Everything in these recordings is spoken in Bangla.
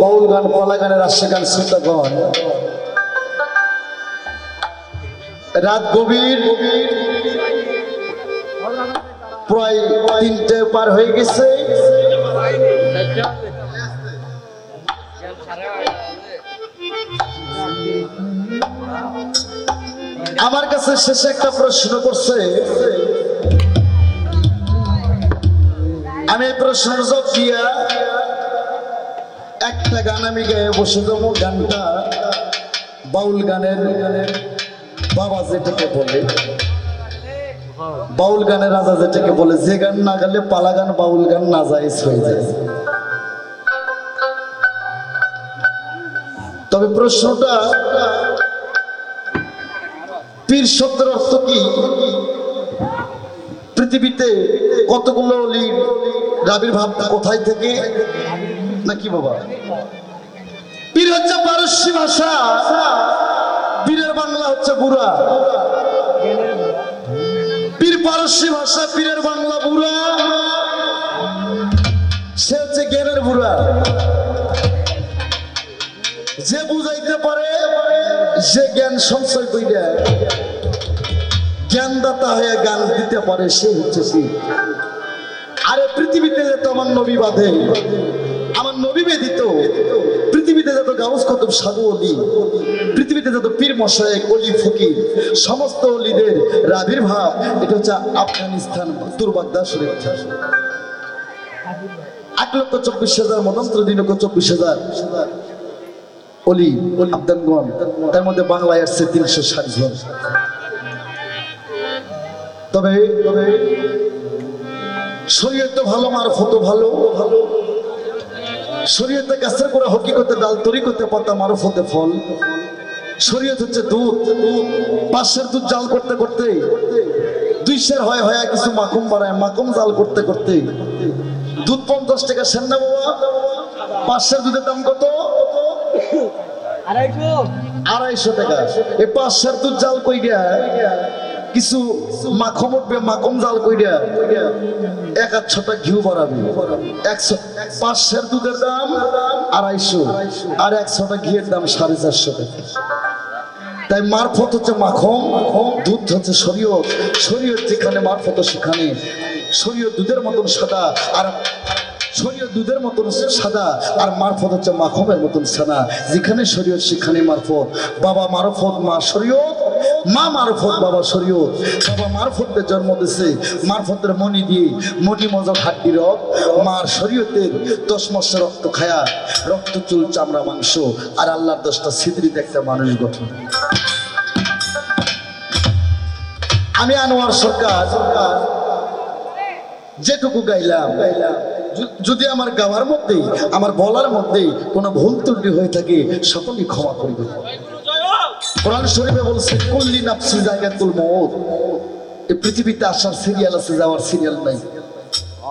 বাউল গান কলা গানের আশা গান শ্রোতাগণ রাত গভীর, প্রায় তিনটে পার হয়ে গেছে। আমার কাছে শেষে একটা প্রশ্ন করছে। আমি এই প্রশ্নের জবাব দিয়া একটা গান আমি গায়ে বসে দেবো গানটা। বাউল গানের বাবা যেটাকে বলে। বাউল গানের রাজা যেটাকে বলে, যে গান না গালে পালা গান, বাউল গান না যায় হয়ে যায়। তবে প্রশ্নটা, পীর শব্দের অর্থ কি? পৃথিবীতে কতগুলো রাবির ভাব কোথায় থেকে? নাকি বাবা? পীর হচ্ছে পারস্যি ভাষা, পীরের বাংলা হচ্ছে বুড়া। পীর পারস্যি ভাষা, পীরের বাংলা বুড়া। সে হচ্ছে জ্ঞানের বুড়া। যে বুঝাইতে পারে যে জ্ঞান সঞ্চয় কইরা জ্ঞানদাতা হয়ে জ্ঞান দিতে পারে, সে হচ্ছে পীর। আরে পৃথিবীতে যে আমার নবী বাঁধে নবী পৃথিবীতে যত গাউস কতব সাধু অলি, পৃথিবীতে যত পীর মশাই, অলি, ফকির, সমস্ত অলিদের আবির্ভাব এটা হচ্ছে আফগানিস্তান দুর্বাগদা শরীফ এক লক্ষ চব্বিশ হাজার মতন্ত্র দুই লক্ষ চব্বিশ হাজার অলি, আফগানগণ, তার মধ্যে বাংলায় আসছে তিনশো ষাট জন। তবে তবে তো ভালো মার মারফত ভালো ভালো শরীয়তে গাছের করে হকি করতে ডাল তরি করতে পাতা মারফতে ফল। শরীয়ত হচ্ছে দুধ। পাশের দুধ জাল করতে করতে দুই সের হয় হয় কিছু মাকুম বাড়ায় মাকুম জাল করতে করতে। দুধ পঞ্চাশ টাকা সেন না বাবা? পাশের দুধের দাম কত? আড়াইশো। আড়াইশো টাকা। এই পাঁচশোর দুধ জাল কইরা কিছু মাখম উঠবে মাখম জাল কইরা এক আধ ছটা ঘিউ বাড়াবে। একশো পাঁচশের দুধের দাম আড়াইশো। আর একশোটা ঘিয়ের দাম সাড়ে চারশো টাকা। তাই মারফত হচ্ছে মাখন দুধ হচ্ছে শরীয়ত। শরীয়ত যেখানে মারফত সেখানে। শরীয়ত দুধের মতন সাদা আর শরীয়ত দুধের মতন সাদা আর মারফত হচ্ছে মাখমের মতন সাদা। যেখানে শরীয়ত, সেখানে মারফত। বাবা মারফত মা শরীয়ত। মা মারফত, বাবা শরীয়ত। বাবা মারফতের জন্ম দিছে। মারফতের মনি দিয়ে মনি মজক হাড্ডি রক মার শরীয়তের দশ মাসে রক্ত খায়া, রক্ত চুল, চামড়া, মাংস আর আল্লাহর দশটা সিদ্রিতে একটা মানুষ গঠন। আমি আনোয়ার সরকার। যেটুকু গাইলাম। যদি আমার গাওয়ার মধ্যেই, আমার বলার মধ্যেই কোনো ভুল ত্রুটি হয়ে থাকে, সকলেই ক্ষমা করিবে কোরআন শরীফে বলছে, কল্লি নাফসি জায়গাতুল মউত। এই পৃথিবীতে আসার সিরিয়াল আছে, যাওয়ার সিরিয়াল নাই।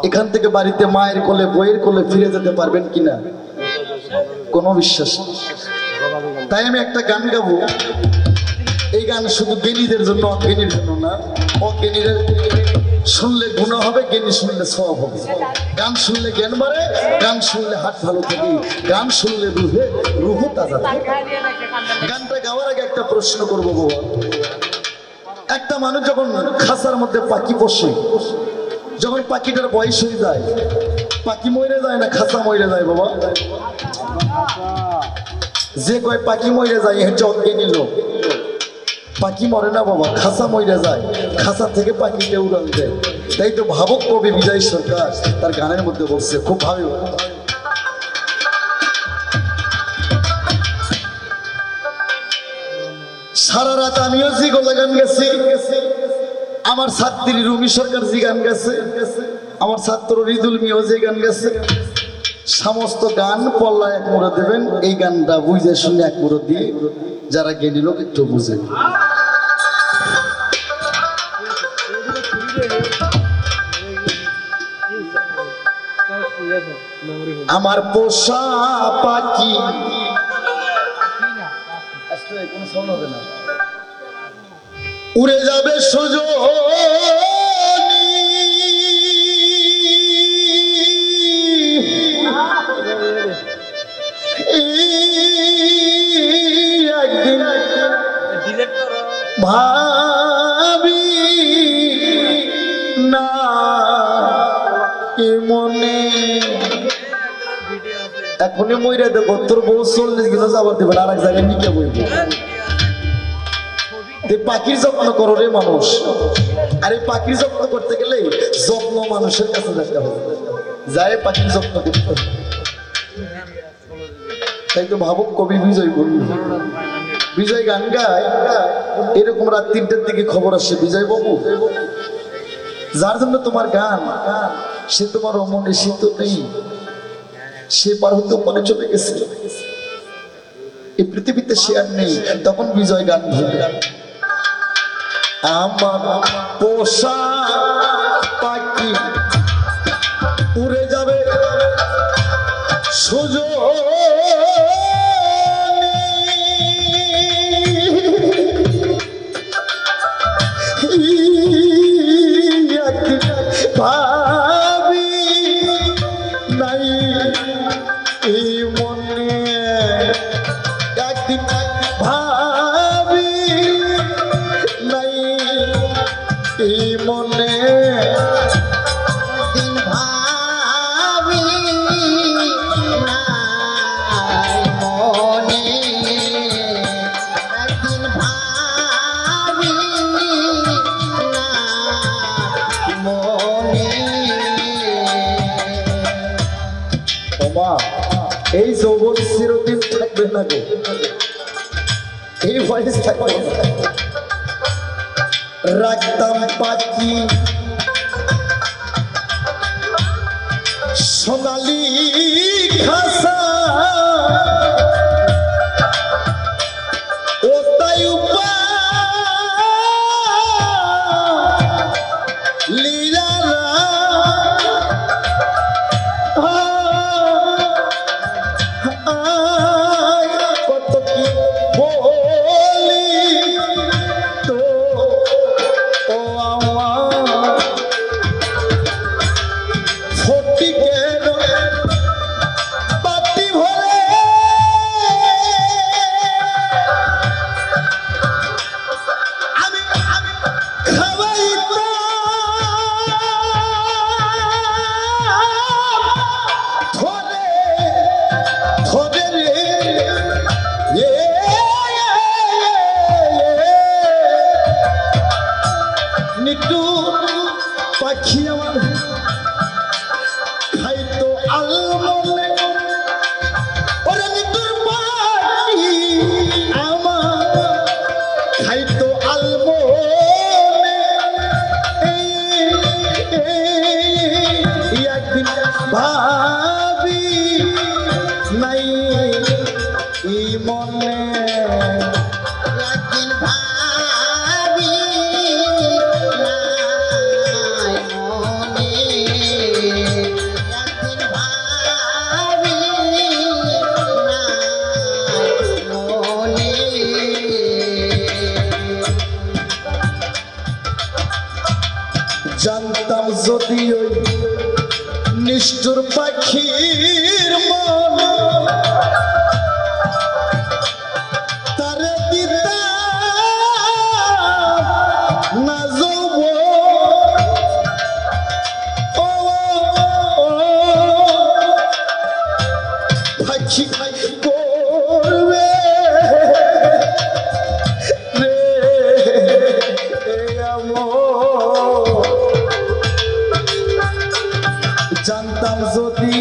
এখান থেকে বাড়িতে মায়ের কোলে বইয়ের কোলে ফিরে যেতে পারবেন কিনা? কোনো বিশ্বাস তাই আমি একটা গান গাবো। এই গান শুধু জ্ঞানীদের জন্য, অজ্ঞানীর জন্য না অজ্ঞানীরা শুনলে গুণা হবে, জ্ঞানী শুনলে সব হবে। গান শুনলে জ্ঞান বাড়ে, গান শুনলে হাত ভালো থাকে। গান শুনলে রুহে, রুহ তাজা থাকে। গাওয়ার আগে একটা প্রশ্ন করব বাবা একটা মানুষ যখন খাসার মধ্যে পাখি বসে যখন পাখিটার বয়স হয়ে যায়, পাখি মরে যায় না খাসা মরে যায় বাবা? যে কয় পাখি মরে যায় হচ্ছে অজ্ঞানী লোক। পাখি মরে না বাবা, খাসা মরে যায়। খাসা থেকে পাখিকে উড়ান দেয়। তাই তো ভাবক কবি বিজয় সরকার, তার গানের মধ্যে বলছে, খুব ভাবে সারা রাত আমিও জিগোলা গান গেছি আমার ছাত্রী রুমি সরকার জি গান গেছে আমার ছাত্র রিদুল মিও যে গান গেছে সমস্ত গান পল্লা এক মুড়ো দেবেন, এই গানটা বুঝে শুনে এক মুড়ো দিয়ে যারা জ্ঞানী লোক একটু বুঝে। আমার পোষা পাখি। উড়ে যাবে সুযোগ ভাবি না মনে। এখনই মইরা দেবো তোর বউ চল্লিশ কিলো যাবার দেবে আর এক জায়গায় নিকে বইব। পাখির যত্ন করো রে মানুষ। আর এই পাখির যত্ন করতে গেলে যত্ন মানুষের কাছে যেতে হবে। যায় পাখির যত্ন করতে তাই তো ভাবুক কবি বিজয় বলল। বিজয় গান গায়, এরকম রাত তিনটার দিকে খবর আসে, বিজয় বাবু। যার জন্য তোমার গান, সে তোমার অমনে সে নেই। সে পার হতে মনে চলে গেছে। এই পৃথিবীতে সে আর নেই, তখন বিজয় গান ধরবে। আমার পোষা পাখি উড়ে যাবে। সুযোগ এই বয়স থাকবে না। রাখতাম পাখি পাখি করবে। জানতাম যদি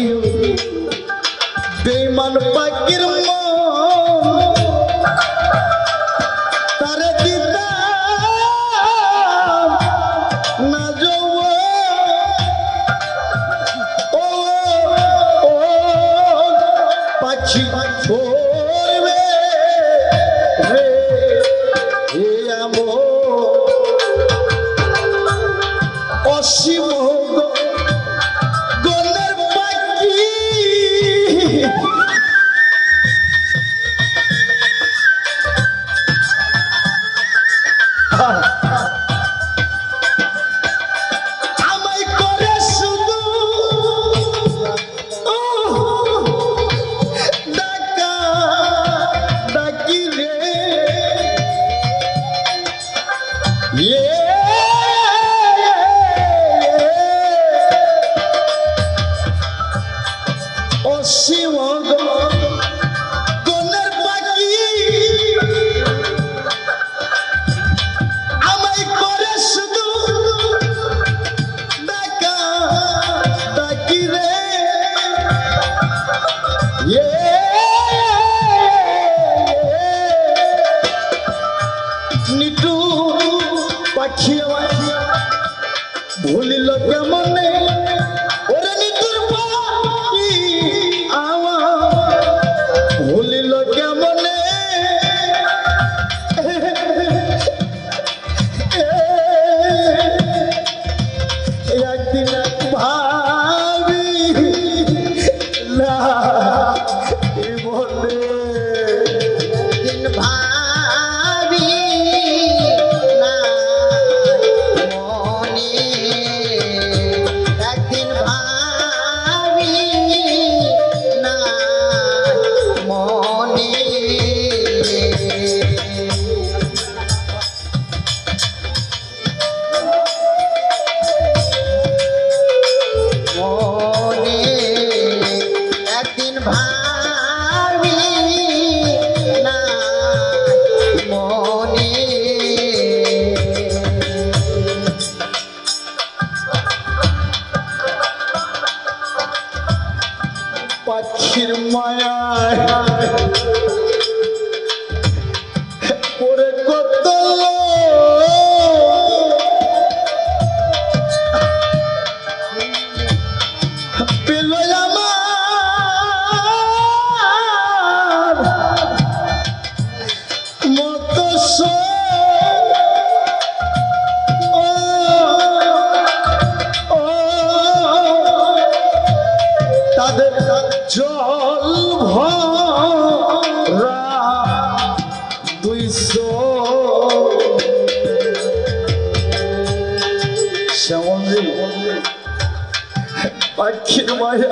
दिला জল ভরা তুই শ্যামল পাখির মায়া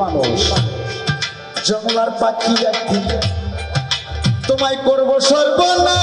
মানুষ। জমলার পাখি একদিন তোমায় করব সর্বনা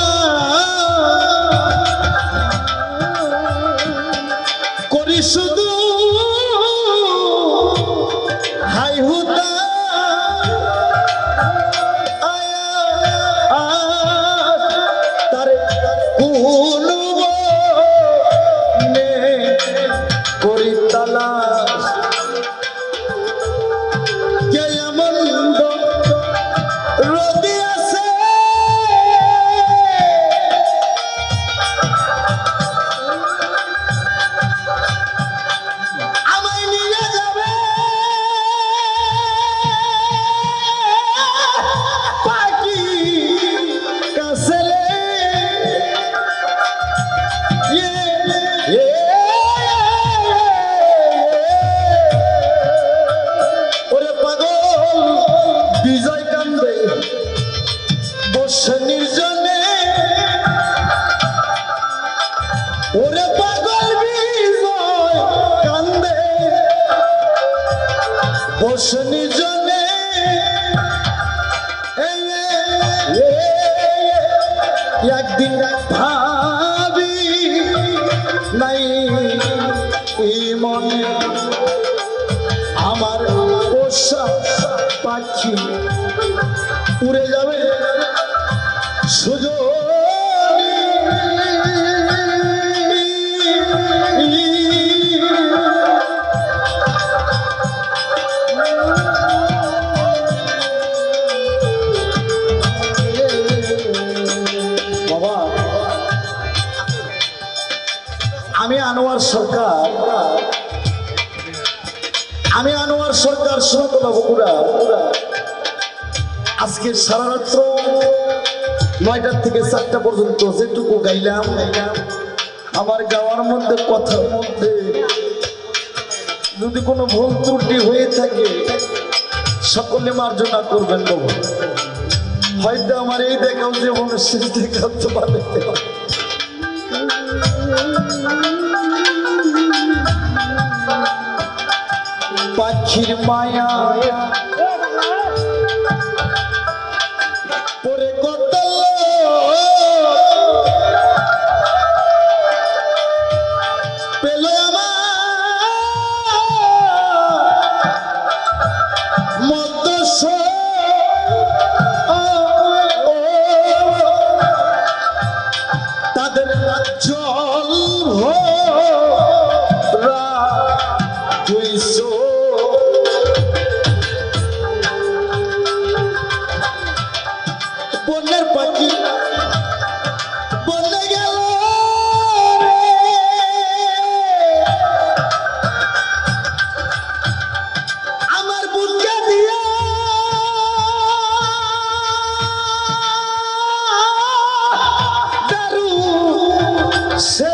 নাই এই মনে আমার পোষা আজকে সারা রাত্র নয়টার থেকে চারটা পর্যন্ত যেটুকু গাইলাম, আমার গাওয়ার মধ্যে, কথার মধ্যে যদি কোনো ভুল ত্রুটি হয়ে থাকে, সকলে মার্জনা করবেন হয়তো আমার এই দেখাও জীবনের শেষ দেখাও তো পারে পাখির Say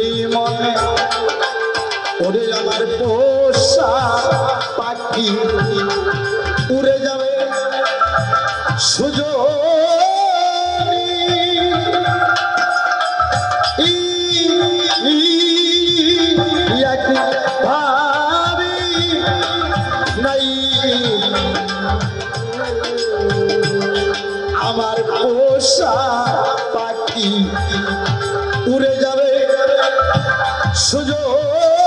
এই মনে ওরে আমার পোষা পাখি উড়ে যাবে। সুযোগ সুযোগ